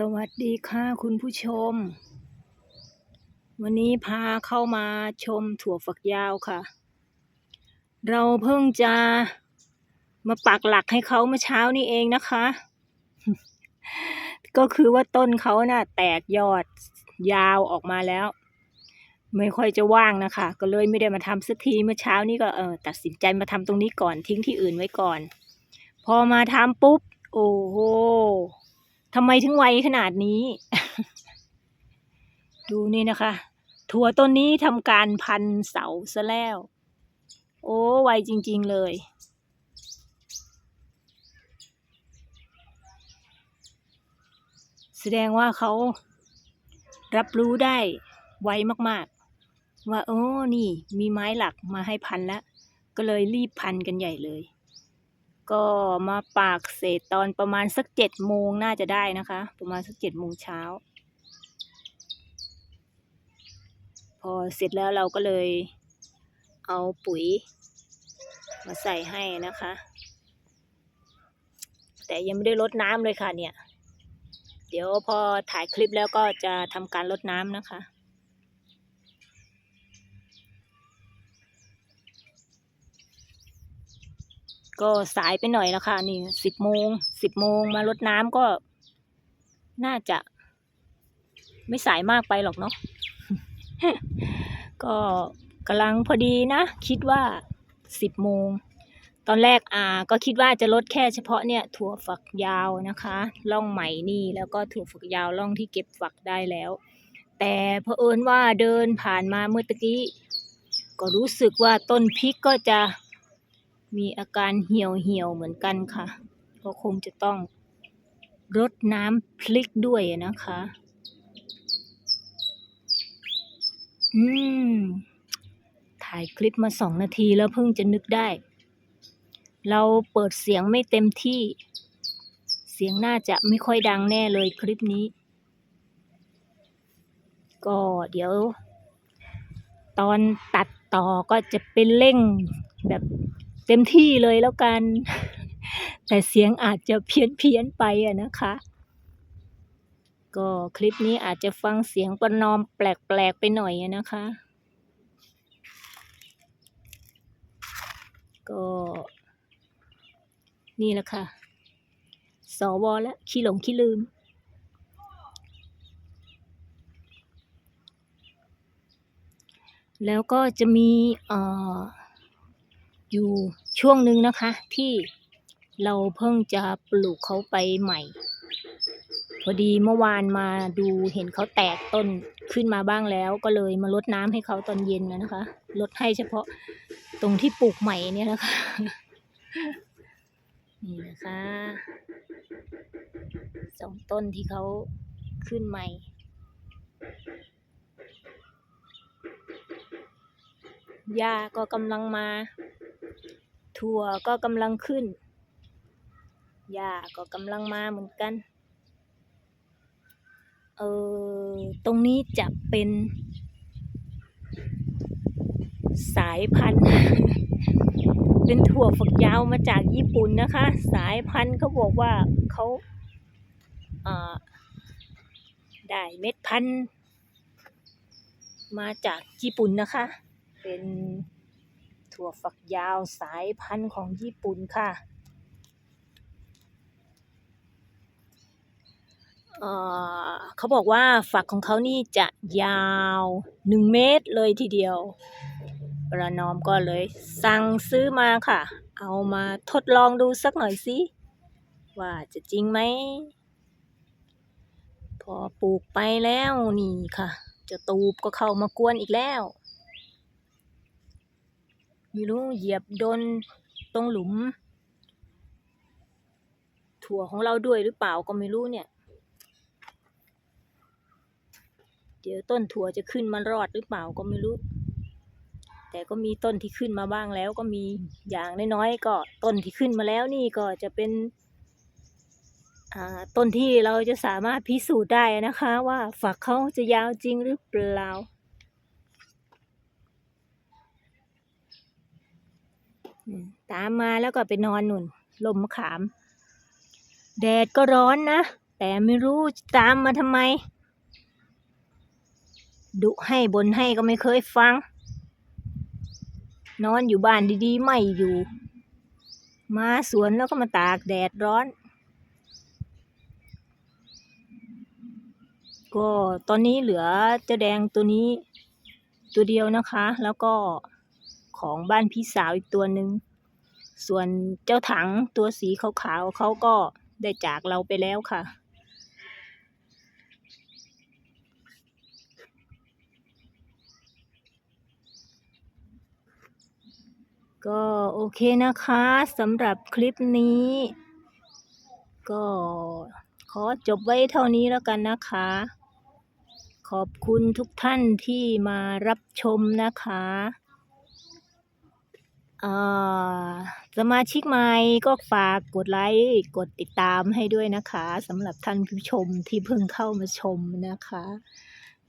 สวัสดีค่ะคุณผู้ชม วันนี้พาเข้ามาชมถั่วฝักยาวค่ะ เราเพิ่งจะมาปักหลักให้เขาเมื่อเช้านี้เองนะคะ ก็คือว่าต้นเขาน่ะ แตกยอดยาวออกมาแล้ว ไม่ค่อยจะว่างนะคะ ก็เลยไม่ได้มาทำสักทีเมื่อเช้านี้ก็เออตัดสินใจมาทำตรงนี้ก่อนทิ้งที่อื่นไว้ก่อน พอมาทำปุ๊บ โอ้โห ทำไมถึงไวขนาดนี้ ดูนี่นะคะ ถั่วต้นนี้ทำการพันเสาซะแล้ว โอ้ไวจริง ๆ เลยแสดงว่าเขารับรู้ได้ไวมากๆ ว่าโอ้นี่มีไม้หลักมาให้พันแล้ว ก็เลยรีบพันกันใหญ่เลย ก็มาปากเศษตอนประมาณสักเจ็ดโมงน่าจะได้นะคะ ประมาณสักเจ็ดโมงเช้า พอเสร็จแล้วเราก็เลยเอาปุ๋ย มาใส่ให้นะคะ แต่ยังไม่ได้ลดน้ำเลยค่ะเนี่ย เดี๋ยวพอถ่ายคลิปแล้วก็จะทำการลดน้ำนะคะ ก็สายไปหน่อยแล้วค่ะ นี่สิบโมงสิบโมงมารดน้ำก็ น่าจะ ไม่สายมากไปหรอกเนาะก็กำลังพอดีนะ คิดว่าสิบโมง ตอนแรกอ่า ก็คิดว่าจะลดแค่เฉพาะเนี่ย ถั่วฝักยาวนะคะล่องใหม่นี่แล้วก็ถั่วฝักยาวล่องที่เก็บฝักได้แล้ว แต่เผอิญว่าเดินผ่านมาเมื่อตะกี้ ก็รู้สึกว่าต้นพริกก็จะ มีอาการเหี่ยวเหี่ยวเหมือนกันค่ะ ก็คงจะต้องรดน้ำพริกด้วยนะคะ อืม ถ่ายคลิปมาสองนาทีแล้วเพิ่งจะนึกได้ เราเปิดเสียงไม่เต็มที่ เสียงน่าจะไม่ค่อยดังแน่เลยคลิปนี้ ก็เดี๋ยว ตอนตัดต่อก็จะเป็นเร่งแบบ เต็มที่เลยแล้วกัน แต่เสียงอาจจะเพี้ยนเพียนไปอะนะคะ ก็คลิปนี้อาจจะฟังเสียงประนอมแปลกๆไปหน่อยอะนะคะ ก็นี่แหละค่ะ สวและขี้หลงขี้ลืม แล้วก็จะมีเอ่อ อยู่ช่วงหนึ่งนะคะ ที่เราเพิ่งจะปลูกเขาไปใหม่ พอดีเมื่อวานมาดูเห็นเขาแตกต้นขึ้นมาบ้างแล้ว ก็เลยมาลดน้ำให้เขาตอนเย็นนะนะคะลดให้เฉพาะตรงที่ปลูกใหม่เนี่ยนะคะนี่นะคะสองต้นที่เขาขึ้นใหม่หญ้าก็กำลังมา ถั่วก็กำลังขึ้น หญ้าก็กำลังมาเหมือนกัน เออ ตรงนี้จะเป็น สายพันธุ์ เป็นถั่วฝักยาวมาจากญี่ปุ่นนะคะ สายพันธุ์เขาบอกว่าเขาได้เม็ดพันธุ์มาจากญี่ปุ่นนะคะ เป็น ถั่วฝักยาวสายพันธุ์ของญี่ปุ่นค่ะเเขาบอกว่าฝักของเขานี่จะยาวหนึ่งเมตรเลยทีเดียวประนอมก็เลย สั่งซื้อมาค่ะ เอามาทดลองดูสักหน่อยสิว่าจะจริงไหม พอปลูกไปแล้วนี่ค่ะ จะตูบก็เข้ามากวนอีกแล้ว ไม่รู้เหยียบโดนตรงหลุม ถั่วของเราด้วยหรือเปล่าก็ไม่รู้เนี่ย เดี๋ยวต้นถั่วจะขึ้นมารอดหรือเปล่าก็ไม่รู้ แต่ก็มีต้นที่ขึ้นมาบ้างแล้วก็มีอย่างน้อยๆก็ต้นที่ขึ้นมาแล้วนี่ก็จะเป็นต้นที่เราจะสามารถพิสูจน์ได้นะคะ ว่าฝักเขาจะยาวจริงหรือเปล่า อืม ตามมาแล้วก็ไปนอนหนุนลมขาม แดดก็ร้อนนะ แต่ไม่รู้ตามมาทำไม ดุให้บนให้ก็ไม่เคยฟัง นอนอยู่บ้านดีๆ ไม่อยู่ มาสวนแล้วก็มาตากแดดร้อน ก็ตอนนี้เหลือเจ้าแดงตัวนี้ตัวเดียวนะคะ แล้วก็ ของบ้านพี่สาวอีกตัวหนึ่ง ส่วนเจ้าถังตัวสีขาวๆเขาก็ได้จากเราไปแล้วค่ะ ก็โอเคนะคะสำหรับคลิปนี้ ก็ขอจบไว้เท่านี้แล้วกันนะคะ ขอบคุณทุกท่านที่มารับชมนะคะ สมาชิกใหม่ก็ฝากกดไลค์กดติดตามให้ด้วยนะคะสำหรับท่านผู้ชมที่เพิ่งเข้ามาชมนะคะ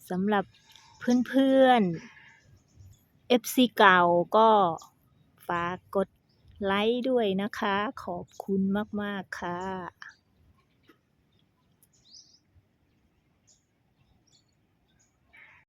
สำหรับเพื่อนๆ FC เก่าก็ฝากกดไลค์ด้วยนะคะ ขอบคุณมาก ๆ ค่ะ